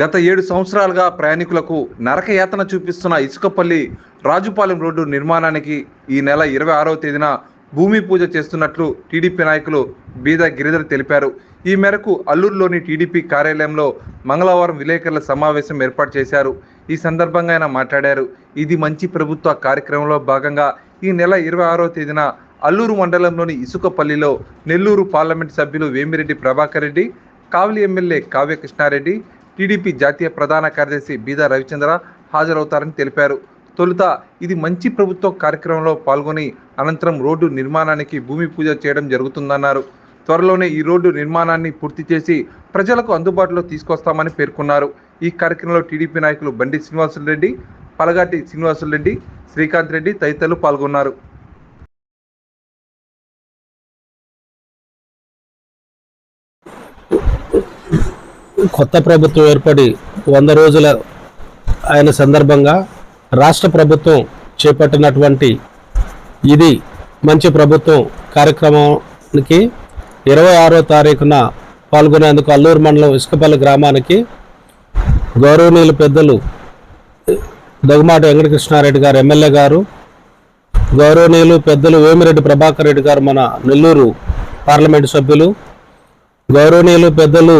గత ఏడు సంవత్సరాలుగా ప్రయాణికులకు నరకయాతన చూపిస్తున్న ఇసుకపల్లి రాజుపాలెం రోడ్డు నిర్మాణానికి ఈ నెల ఇరవై ఆరవ తేదీన భూమి పూజ చేస్తున్నట్లు టీడీపీ నాయకులు బీద గిరిధర్ తెలిపారు. ఈ మేరకు అల్లూరులోని టీడీపీ కార్యాలయంలో మంగళవారం విలేకరుల సమావేశం ఏర్పాటు చేశారు. ఈ సందర్భంగా ఆయన మాట్లాడారు. ఇది మంచి ప్రభుత్వ కార్యక్రమంలో భాగంగా ఈ నెల ఇరవై ఆరవ తేదీన అల్లూరు మండలంలోని ఇసుకపల్లిలో నెల్లూరు పార్లమెంట్ సభ్యులు వేమిరెడ్డి ప్రభాకర్ రెడ్డి కావలి ఎమ్మెల్యే కావ్య కృష్ణారెడ్డి టీడీపీ జాతీయ ప్రధాన కార్యదర్శి బీదా రవిచంద్ర హాజరవుతారని తెలిపారు. తొలుత ఇది మంచి ప్రభుత్వ కార్యక్రమంలో పాల్గొని అనంతరం రోడ్డు నిర్మాణానికి భూమి పూజ చేయడం జరుగుతుందన్నారు. త్వరలోనే ఈ రోడ్డు నిర్మాణాన్ని పూర్తి చేసి ప్రజలకు అందుబాటులో తీసుకొస్తామని పేర్కొన్నారు. ఈ కార్యక్రమంలో టీడీపీ నాయకులు బండి శ్రీనివాసులు రెడ్డి పలగాటి శ్రీనివాసులు రెడ్డి శ్రీకాంత్ రెడ్డి తదితరులు పాల్గొన్నారు. కొత్త ప్రభుత్వం ఏర్పడి వంద రోజుల ఆయన సందర్భంగా రాష్ట్ర ప్రభుత్వం చేపట్టినటువంటి ఇది మంచి ప్రభుత్వం కార్యక్రమానికి ఇరవై ఆరో తారీఖున పాల్గొనేందుకు అల్లూరు మండలం ఇసుకపల్లి గ్రామానికి గౌరవనీయులు పెద్దలు దగ్గమాటి వెంకటకృష్ణారెడ్డి గారు ఎమ్మెల్యే గారు గౌరవనీయులు పెద్దలు వేమిరెడ్డి ప్రభాకర్ రెడ్డి గారు మన నెల్లూరు పార్లమెంటు సభ్యులు గౌరవనీయులు పెద్దలు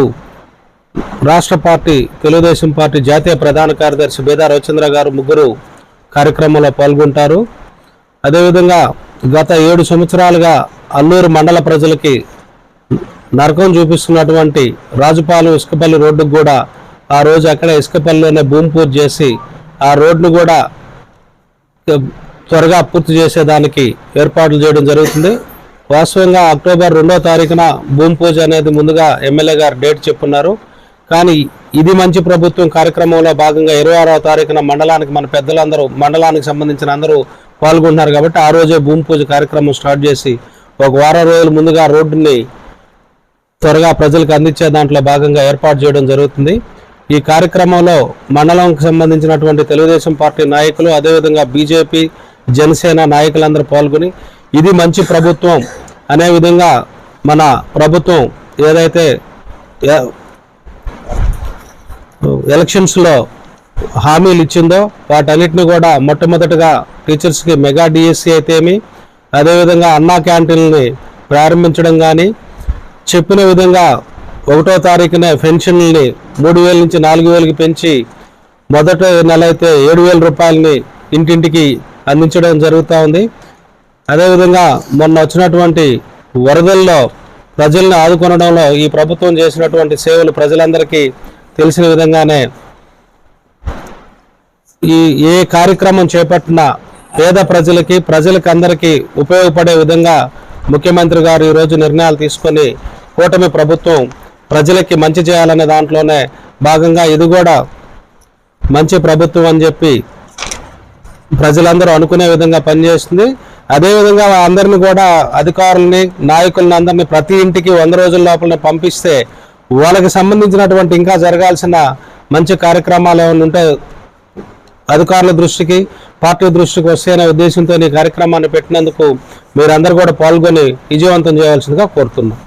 రాష్ట్ర పార్టీ తెలుగుదేశం పార్టీ జాతీయ ప్రధాన కార్యదర్శి బేదా రవిచంద్ర గారు ముగ్గురు కార్యక్రమంలో పాల్గొంటారు. అదేవిధంగా గత ఏడు సంవత్సరాలుగా అల్లూరు మండల ప్రజలకి నరకం చూపిస్తున్నటువంటి రాజుపాలెం ఇసుకపల్లి రోడ్డుకు కూడా ఆ రోజు అక్కడ ఇసుకపల్లిలోనే భూమి పూజ చేసి ఆ రోడ్డును కూడా త్వరగా పూర్తి చేసేదానికి ఏర్పాట్లు చేయడం జరుగుతుంది. వాస్తవంగా అక్టోబర్ రెండో తారీఖున భూమి పూజ అనేది ముందుగా ఎమ్మెల్యే గారు డేట్ చెప్పున్నారు. కానీ ఇది మంచి ప్రభుత్వం కార్యక్రమంలో భాగంగా ఇరవై ఆరవ తారీఖున మండలానికి మన పెద్దలందరూ మండలానికి సంబంధించిన అందరూ పాల్గొంటున్నారు కాబట్టి ఆ రోజే భూమి పూజ కార్యక్రమం స్టార్ట్ చేసి ఒక వారం రోజుల ముందుగా రోడ్డుని త్వరగా ప్రజలకు అందించే దాంట్లో భాగంగా ఏర్పాటు చేయడం జరుగుతుంది. ఈ కార్యక్రమంలో మండలంకి సంబంధించినటువంటి తెలుగుదేశం పార్టీ నాయకులు అదేవిధంగా బీజేపీ జనసేన నాయకులందరూ పాల్గొని ఇది మంచి ప్రభుత్వం అనే విధంగా మన ప్రభుత్వం ఏదైతే ఎలక్షన్స్లో హామీలు ఇచ్చిందో వాటన్నిటిని కూడా మొట్టమొదటిగా టీచర్స్కి మెగా డిఎస్సి అయితేమి అదేవిధంగా అన్నా క్యాంటీన్ని ప్రారంభించడం కానీ చెప్పిన విధంగా ఒకటో తారీఖున పెన్షన్ని మూడు వేల నుంచి నాలుగు వేలకి పెంచి మొదట నెల అయితే ఏడు వేల రూపాయలని ఇంటింటికి అందించడం జరుగుతూ ఉంది. అదేవిధంగా మొన్న వచ్చినటువంటి వరదల్లో ప్రజల్ని ఆదుకొనడంలో ఈ ప్రభుత్వం చేసినటువంటి సేవలు ప్రజలందరికీ తెలిసిన విధంగానే ఈ ఏ కార్యక్రమం చేపట్టినా పేద ప్రజలకి ప్రజలకి అందరికీ ఉపయోగపడే విధంగా ముఖ్యమంత్రి గారు ఈరోజు నిర్ణయాలు తీసుకొని కూటమి ప్రభుత్వం ప్రజలకి మంచి చేయాలనే దాంట్లోనే భాగంగా ఇది కూడా మంచి ప్రభుత్వం అని చెప్పి ప్రజలందరూ అనుకునే విధంగా పనిచేస్తుంది. అదేవిధంగా అందరిని కూడా అధికారుల్ని నాయకుల్ని అందరినీ ప్రతి ఇంటికి వంద రోజుల లోపల పంపిస్తే వాళ్ళకి సంబంధించినటువంటి ఇంకా జరగాల్సిన మంచి కార్యక్రమాలు ఏమైనా ఉంటే అధికారుల దృష్టికి పార్టీ దృష్టికి వస్తాయనే ఉద్దేశంతో ఈ కార్యక్రమాన్ని పెట్టినందుకు మీరందరూ కూడా పాల్గొని విజయవంతం చేయాల్సిందిగా కోరుతున్నాం.